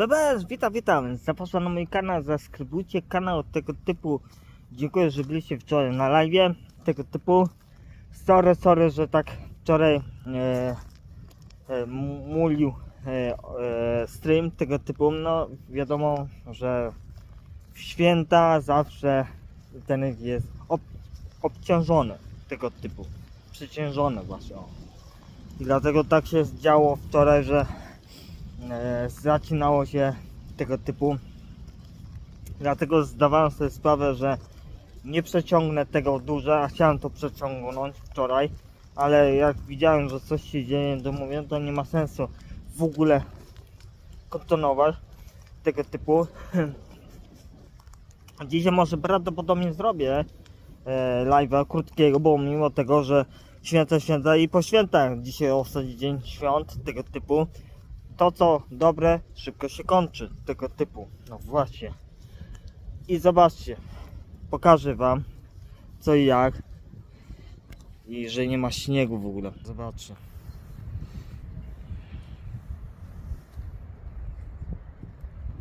BBS, witam, witam. Zapraszam na mój kanał, zaskrybujcie kanał tego typu. Dziękuję, że byliście wczoraj na live tego typu. Sorry, sorry, że tak wczoraj e, e, mulił e, e, stream tego typu. No wiadomo, że w święta zawsze ten jest ob, obciążony tego typu. Przeciążony właśnie. I dlatego tak się działo wczoraj, że zaczynało się tego typu. Dlatego zdawałem sobie sprawę, że nie przeciągnę tego dużo, a chciałem to przeciągnąć wczoraj, ale jak widziałem, że coś się dzieje, to mówię, to nie ma sensu w ogóle kontynuować tego typu. Dzisiaj może prawdopodobnie zrobię e, live'a krótkiego, bo mimo tego, że święta, święta i po świętach, dzisiaj ostatni dzień świąt tego typu, to co dobre szybko się kończy tego typu. No właśnie. I zobaczcie, pokażę wam co i jak. I że nie ma śniegu w ogóle. Zobaczcie.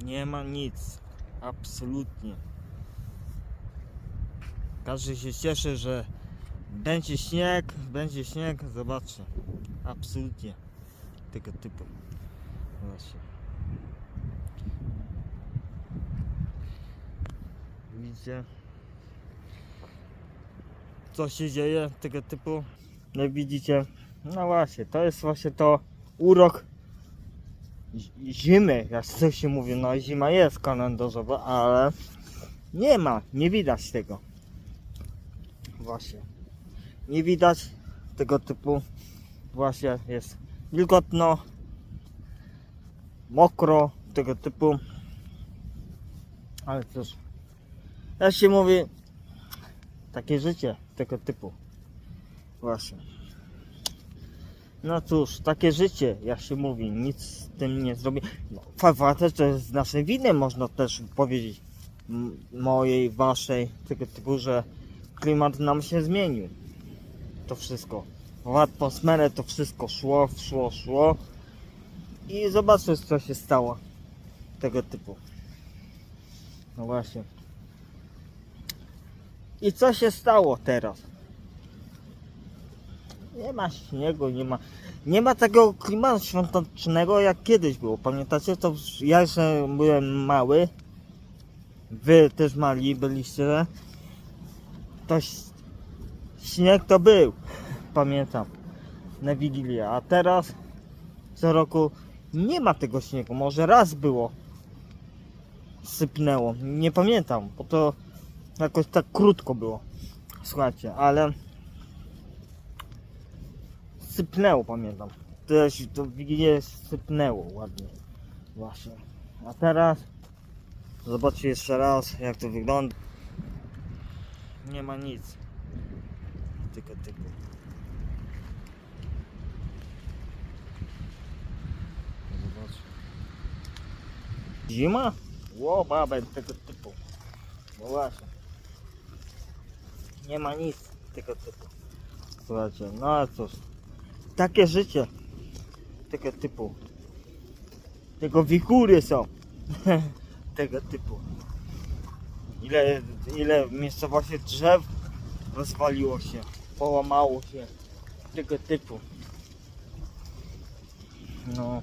Nie ma nic. Absolutnie. Każdy się cieszy, że będzie śnieg, będzie śnieg. Zobaczcie. Absolutnie. Tego typu. Właśnie. Widzicie? Co się dzieje tego typu? No widzicie? No właśnie, to jest właśnie to urok zi- zimy, jak to się mówi. No zima jest kalendarzowa, ale nie ma, nie widać tego. Właśnie. Nie widać tego typu. Właśnie jest wilgotno, mokro, tego typu. Ale cóż, jak się mówi, takie życie tego typu. Właśnie. No cóż, takie życie, jak się mówi, nic z tym nie zrobi. No, fa- też to jest z naszej winy, można też powiedzieć. Mojej, waszej, tego typu, że klimat nam się zmienił. To wszystko. W atmosferę to wszystko szło, szło, szło. I zobaczcie, co się stało. Tego typu. No właśnie. I co się stało teraz? Nie ma śniegu, nie ma. Nie ma tego klimatu świątecznego jak kiedyś było. Pamiętacie to? Ja jeszcze byłem mały. Wy też mali byliście. To śnieg to był. Pamiętam. Na Wigilię. A teraz co roku nie ma tego śniegu. Może raz było. Sypnęło. Nie pamiętam, bo to jakoś tak krótko było. Słuchajcie, ale sypnęło, pamiętam. Też to w sypnęło ładnie. Właśnie. A teraz zobaczcie jeszcze raz, jak to wygląda. Nie ma nic. Tylko typu. Zima? Ło, babę tego typu. No właśnie. Nie ma nic tego typu. Słuchajcie, no ale cóż. Takie życie tego typu. Tego wichury są. tego typu. Ile, ile miejscowości drzew rozwaliło się, połamało się. Tego typu. No.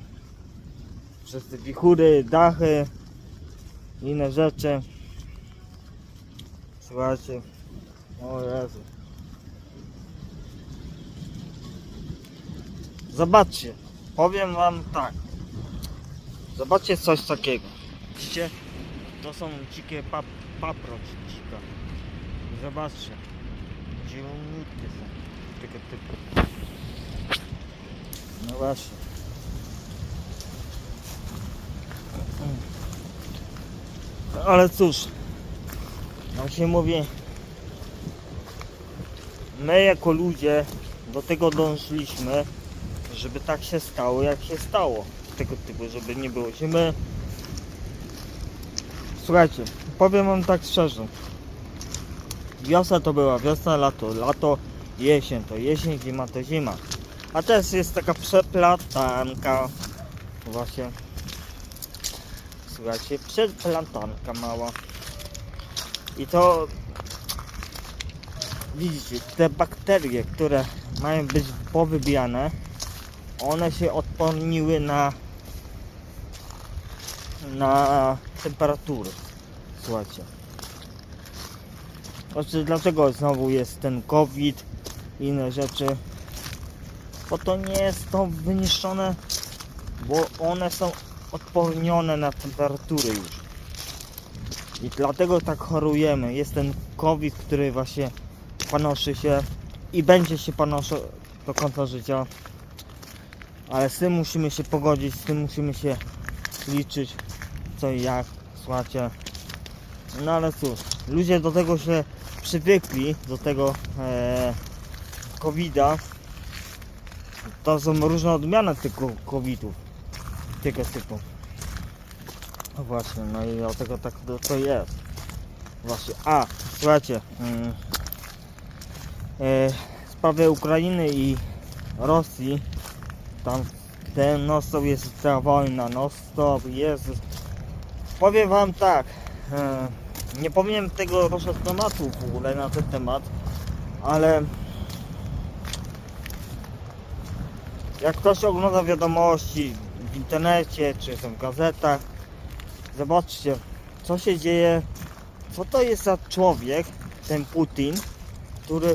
Przez te wichury, dachy, inne rzeczy. Słuchajcie. O Jezu. Zobaczcie. Powiem wam tak. Zobaczcie coś takiego. Widzicie? To są dzikie pap paproć dzika. Zobaczcie. Zieloniutkie są. Tego typu. No właśnie. Ale cóż, jak się mówi, my jako ludzie do tego dążyliśmy, żeby tak się stało, jak się stało. Tego typu, żeby nie było zimy. Słuchajcie, powiem wam tak szczerze. Wiosna to była wiosna, lato, lato, jesień to jesień, zima to zima. A teraz jest taka przeplatanka. Właśnie. Słuchajcie, przedplantanka mała. I to widzicie, te bakterie, które mają być powybijane, one się odporniły na na temperatury. Słuchajcie. Znaczy, dlaczego znowu jest ten COVID i inne rzeczy? Bo to nie jest to wyniszczone, bo one są odpornione na temperatury już. I dlatego tak chorujemy. Jest ten COVID, który właśnie panoszy się i będzie się panoszył do końca życia. Ale z tym musimy się pogodzić, z tym musimy się liczyć co i jak, słuchajcie. No ale cóż, ludzie do tego się przywykli, do tego e, COVID-a. To są różne odmiany tego COVID-ów, tego typu. No właśnie, no i dlatego tak to, to jest. Właśnie, a, słuchajcie, e, w sprawie Ukrainy i Rosji, tam ten non jest ta wojna, non stop jest. Powiem wam tak, e, nie powinien tego ruszać tematu w ogóle na ten temat, ale jak ktoś ogląda wiadomości internecie czy tam w gazetach, zobaczcie co się dzieje, co to jest za człowiek, ten Putin, który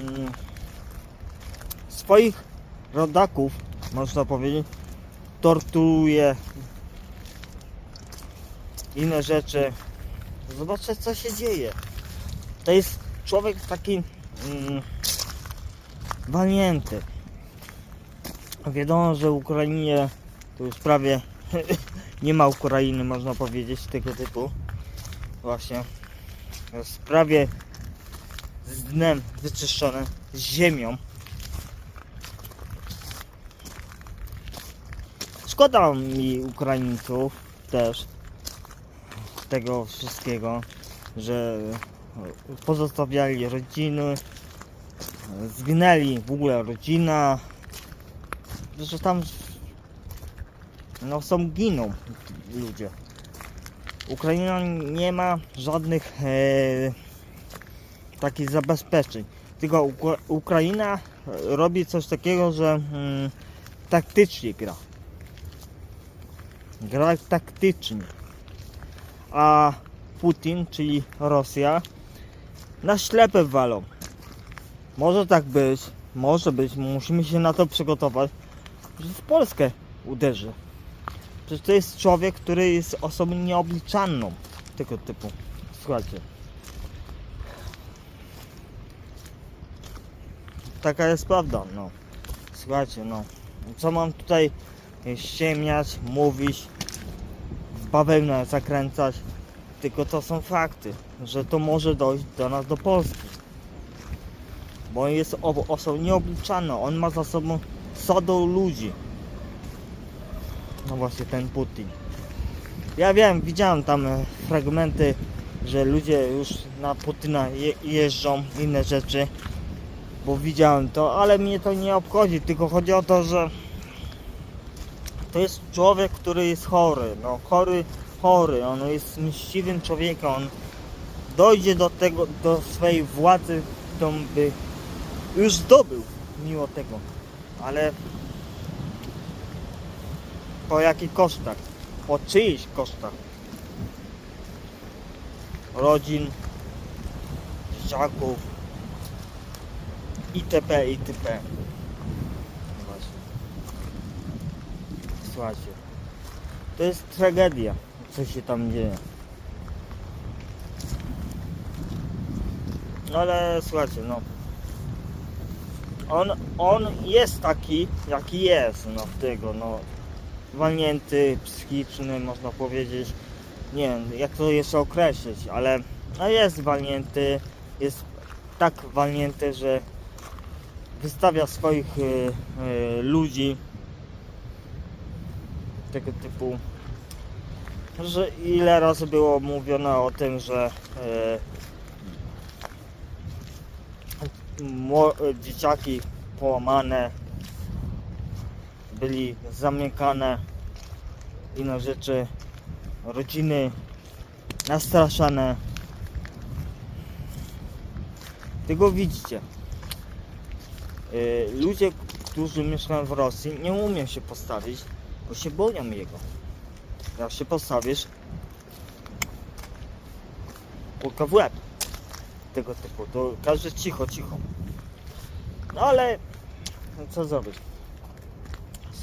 mm, swoich rodaków, można powiedzieć, torturuje inne rzeczy. Zobaczcie co się dzieje. To jest człowiek taki mm, walnięty. Wiadomo, że Ukrainie to już prawie nie ma Ukrainy, można powiedzieć, tego typu. Właśnie. Jest prawie z dnem wyczyszczone, z ziemią. Szkoda mi Ukraińców też tego wszystkiego, że pozostawiali rodziny, zginęli w ogóle rodzina, że tam no są giną ludzie. Ukraina nie ma żadnych e, takich zabezpieczeń. Tylko Ukra- Ukraina robi coś takiego, że mm, taktycznie gra. Gra taktycznie. A Putin, czyli Rosja, na ślepe walą. Może tak być, może być, musimy się na to przygotować, że w Polskę uderzy. Przecież to jest człowiek, który jest osobą nieobliczalną tego typu. Słuchajcie. Taka jest prawda, no. Słuchajcie, no. Co mam tutaj ściemniać, mówić, bawełnę zakręcać, tylko to są fakty, że to może dojść do nas, do Polski. Bo on jest osobą nieobliczalną, on ma za sobą sodą ludzi. No właśnie ten Putin. Ja wiem, widziałem tam e, fragmenty, że ludzie już na Putina je, jeżdżą, inne rzeczy, bo widziałem to, ale mnie to nie obchodzi, tylko chodzi o to, że to jest człowiek, który jest chory, no chory, chory, on jest mściwym człowiekiem, on dojdzie do tego, do swojej władzy, którą by już zdobył mimo tego, ale po jakich kosztach? Po czyichś kosztach? Rodzin, dzieciaków, itp. itp. Słuchajcie. To jest tragedia, co się tam dzieje. No ale słuchajcie, no. On, on jest taki, jaki jest, no tego, no. Walnięty, psychiczny, można powiedzieć. Nie wiem, jak to jeszcze określić, ale no jest walnięty, jest tak walnięty, że wystawia swoich y, y, ludzi tego typu że ile razy było mówione o tym, że e, mło- dzieciaki połamane byli zamykane inne rzeczy rodziny nastraszane. Tego widzicie. Y, Ludzie, którzy mieszkają w Rosji, nie umieją się postawić, bo się boją jego. Jak się postawisz, kulka w łeb. Tego typu. To każdy cicho, cicho. No ale no co zrobić?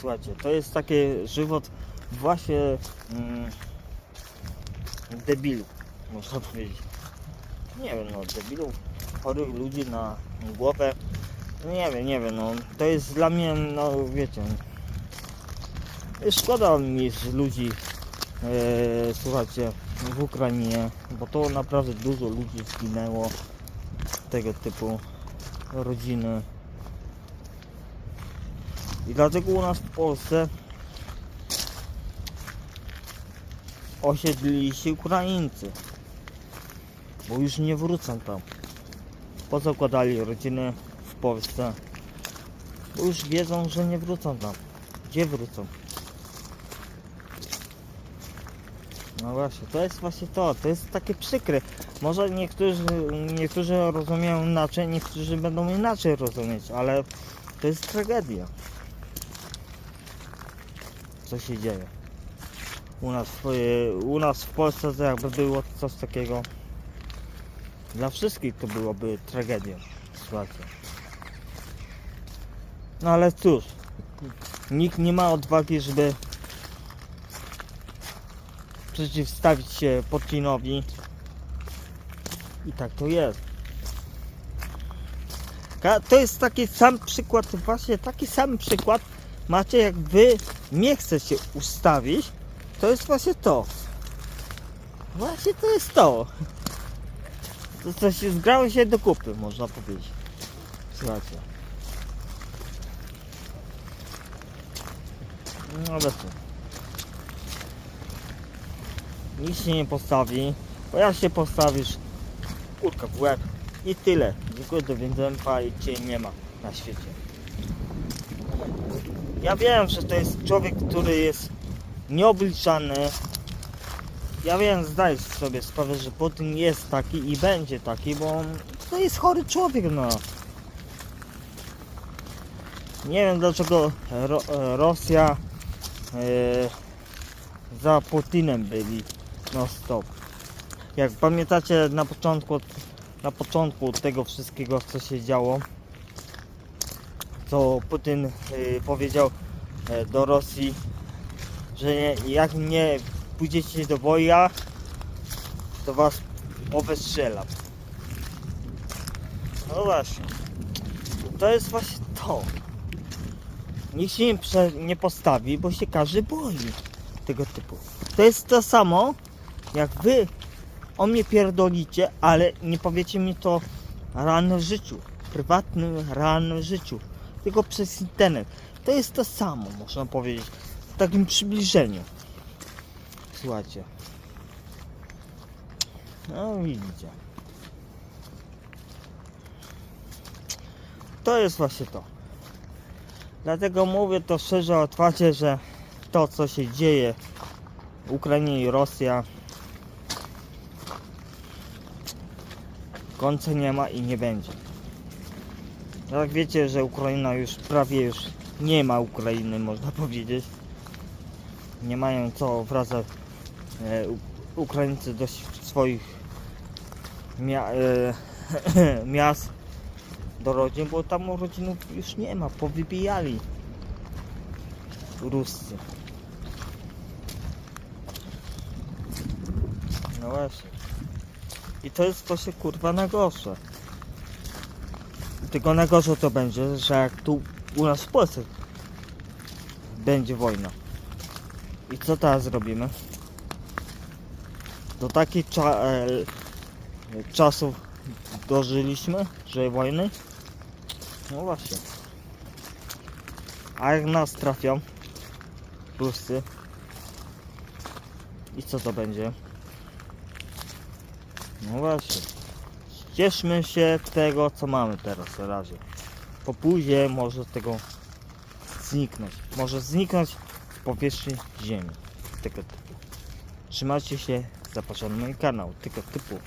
Słuchajcie, to jest taki żywot właśnie mm, debilów, można powiedzieć. Nie wiem, no debilów, chorych ludzi na głowę. Nie wiem, nie wiem, no to jest dla mnie, no wiecie, szkoda mi z ludzi, e, słuchajcie, w Ukrainie, bo to naprawdę dużo ludzi zginęło, tego typu rodziny. I dlatego u nas w Polsce osiedlili się Ukraińcy, bo już nie wrócą tam. Pozakładali rodziny w Polsce, bo już wiedzą, że nie wrócą tam. Gdzie wrócą? No właśnie, to jest właśnie to, to jest takie przykre. Może niektórzy, niektórzy rozumieją inaczej, niektórzy będą inaczej rozumieć, ale to jest tragedia. Co się dzieje? U nas, u nas w Polsce to jakby było coś takiego. Dla wszystkich to byłoby tragedią. Słuchajcie. No ale cóż, nikt nie ma odwagi, żeby przeciwstawić się Putinowi. I tak to jest. To jest taki sam przykład, właśnie taki sam przykład macie jak wy nie chcecie ustawić, to jest właśnie to. Właśnie to jest to. To co się zgrało się do kupy, można powiedzieć. Słuchajcie. No co. Nic się nie postawi, bo jak się postawisz, kurka w łeb i tyle. Dziękuję, do widzenia i cię nie ma na świecie. Ja wiem, że to jest człowiek, który jest nieobliczany. Ja wiem, zdaję sobie sprawę, że Putin jest taki i będzie taki, bo on- to jest chory człowiek, no. Nie wiem dlaczego Ro Rosja e, za Putinem byli no stop. Jak pamiętacie na początku na początku tego wszystkiego co się działo co Putin y, powiedział e, do Rosji, że jak nie pójdziecie do boja, to was powystrzelam. No właśnie. To jest właśnie to. Nikt się nie, nie postawi, bo się każdy boi tego typu. To jest to samo, jak wy o mnie pierdolicie, ale nie powiecie mi to rano w życiu. Prywatnym, realnym życiu tylko przez internet. To jest to samo, można powiedzieć, w takim przybliżeniu. Słuchajcie. No widzicie. To jest właśnie to. Dlatego mówię to szczerze, otwarcie, że to co się dzieje w Ukrainie i Rosja końca nie ma i nie będzie. Jak wiecie, że Ukraina już prawie już nie ma Ukrainy, można powiedzieć. Nie mają co wracać e, Ukraińcy do swoich e, miast, do rodzin, bo tam rodzinów już nie ma, powybijali Ruscy. No właśnie. I to jest właśnie kurwa najgorsze. Tylko najgorsze to będzie, że jak tu u nas w Polsce będzie wojna. I co teraz zrobimy? Do takich cza e, czasów dożyliśmy, że wojny? No właśnie. A jak nas trafią Ruscy i co to będzie? No właśnie. Cieszmy się tego, co mamy teraz na razie. Po później może tego zniknąć. Może zniknąć z powierzchni ziemi. Tego typu. Trzymajcie się, zapraszam na mój kanał tego typu.